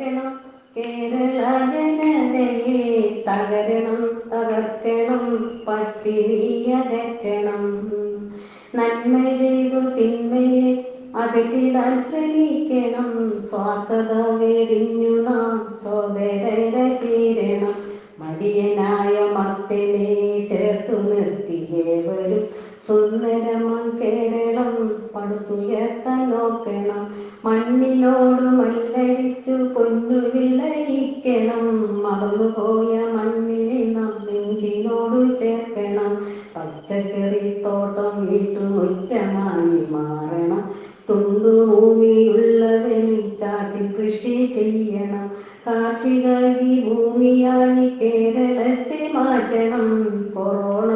തകർക്കണം. കേരള തകരണം തകർക്കണം പട്ടിണിയകറ്റണം നന്മ ചെയ്തു തിന്മയെ അകറ്റിടാൻ ശ്രമിക്കണം. സ്വാർത്ഥത വേടിഞ്ഞു നാം സോദരര തീരണം. മടിയനായ മറന്നുപോയ മണ്ണിനെ നാം നെഞ്ചിനോട് ചേർക്കണം. പച്ചക്കറി തോട്ടം വീട്ടുമുറ്റമായി മാറണം. തുണ്ടു ഭൂമിയുള്ളവനും ചാട്ടി കൃഷി ചെയ്യണം. കാർഷിക ഭൂമിയായി കേരളത്തെ മാറ്റണം. കൊറോണ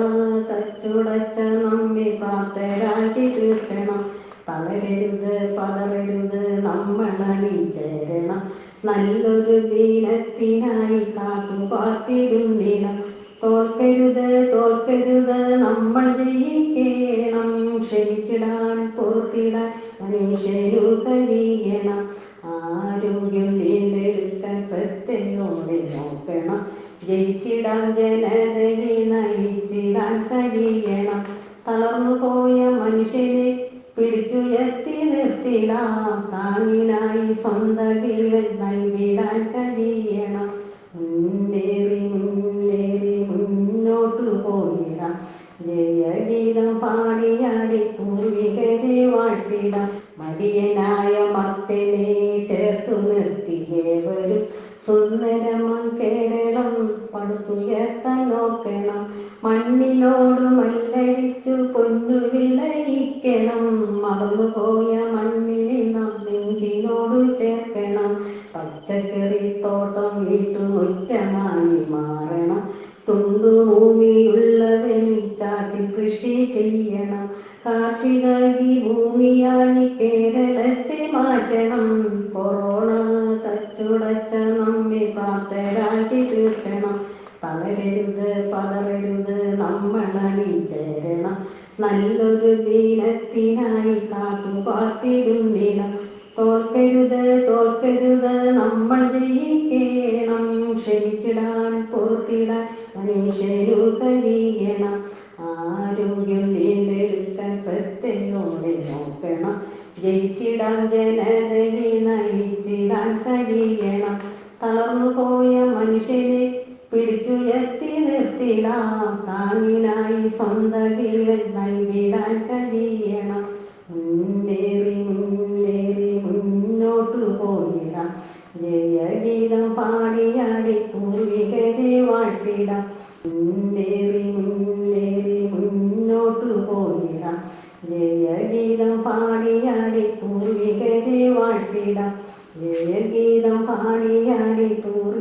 തച്ചുടച്ച നമ്മെ പ്രാപ്തരാക്കി തീർക്കണം. തളരരുത് പതറരുത് നമ്മൾ അണിചേരണം. നല്ലൊരു ദീനത്തിനായി കാത്തു പാർത്തിരുന്നിടം തോൽക്കരുത് തോൽക്കരുത് നമ്മൾ ജയിക്കണം. ക്ഷമിച്ചിടാൻ പൊറുത്തിടാൻ മനുഷ്യരു കഴിയണം. ആരോഗ്യം വീണ്ടെടുക്കാൻ ശ്രദ്ധയോടെ നോക്കണം. ജയിച്ചിടാൻ ജനതയെ നയിച്ചിടാൻ കഴിയണം. തളർന്നു പോയ മനുഷ്യനെ പിടിച്ചുയർത്തി നിർത്തിടാം. താങ്ങിനായി സ്വന്തം ജീവൻ നൽകിടാൻ കഴിയണം. മുന്നേറി മുന്നേറി മുന്നോട്ടു പോയിടാം. ജയഗീതം പാടിയാടി പൂർവികരെ വാട്ടിടാം മടിയനായ മത്തനെ ചേർത്തു നിർത്തിയേവരും സുന്ദരമം കേരളം പടുത്തുയർത്താൻ നോക്കണം. മണ്ണിനോട് മല്ലടിച്ചു പൊന്നു പച്ചക്കറി തോട്ടം വീട്ടുമുറ്റമായി മാറണം. തുണ്ടു ഭൂമിയുള്ളവനും ചാട്ടി കൃഷി ചെയ്യണം. കാർഷിക ഭൂമിയായി കേരളത്തെ മാറ്റണം. കൊറോണ തച്ചുടച്ച നമ്മെ പ്രാപ്തരാക്കി തീർക്കണം. പലരരുത് പലരരുത് നമ്മൾ അണിചേരണം നല്ലൊരു ദിനത്തിനായി കാത്തു പാർത്തിരുന്നിടം തോൽക്കരുത് തോൽക്കരുത് നമ്മൾ ജയിക്കണം. ക്ഷമിച്ചിടാൻ പൊറുത്തിടാൻ മനുഷ്യരു കഴിയണം. ആരോഗ്യം വീണ്ടെടുക്കാൻ ശ്രദ്ധയോടെ നോക്കണം. ജയിച്ചിടാൻ ജനതയെ നയിച്ചിടാൻ കഴിയണം. തളർന്നു പോയ മനുഷ്യനെ പിടിച്ചുയർത്തി നിർത്തിടാം. താങ്ങിനായി സ്വന്തം ജീവൻ നൽകിടാൻ കഴിയണം. മുന്നേറി ജയഗീതം പാടിയാടി പൂർവികരെ വാഴ്ത്തിടാം. മുന്നേറി മുന്നേറി മുന്നോട്ട് പോയിടാം. ജയഗീതം പാടിയാടി പൂർവികരെ വാഴ്ത്തിടാം. ജയഗീതം പാടിയാടി പൂർ